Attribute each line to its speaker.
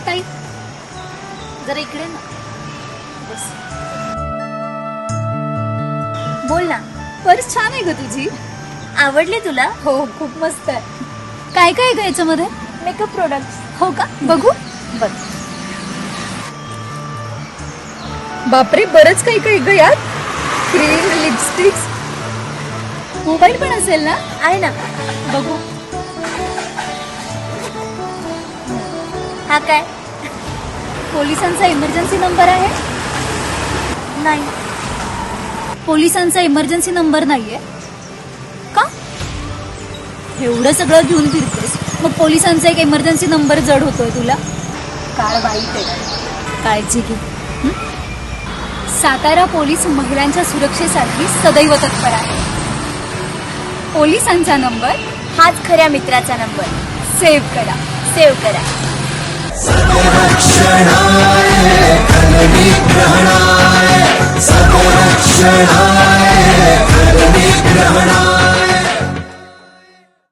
Speaker 1: ताई? जरा इकडे ना. बस. बोल ना.
Speaker 2: पर्स छान आहे ग तुझी.
Speaker 1: आवडली तुला?
Speaker 2: हो खूप मस्त आहे.
Speaker 1: काय काय ग याच्यामध्ये?
Speaker 2: मेकअप प्रोडक्ट्स
Speaker 1: हो का? बघू. बघ
Speaker 2: बापरे बरंच काही काही ग यात. Cream lipsticks. मोबाईल पण असेल ना?
Speaker 1: आहे ना. बघू. हा काय?
Speaker 2: पोलिसांचा इमर्जन्सी नंबर आहे?
Speaker 1: नाही.
Speaker 2: पोलिसांचा इमर्जन्सी नंबर नाहीये. का? एवढं सगळं घेऊन फिरतेस? मग पोलिसांचा एक इमर्जन्सी नंबर जड होतोय तुला? काळ वाईट आहे. काळजी घे? सातारा पोलीस महिलांच्या सुरक्षेसाठी सदैव तत्पर आहे. पोलिसांचा नंबर
Speaker 1: हाच खऱ्या मित्राचा नंबर
Speaker 2: सेव्ह करा.
Speaker 1: सेव्ह करा.
Speaker 3: क्षणाय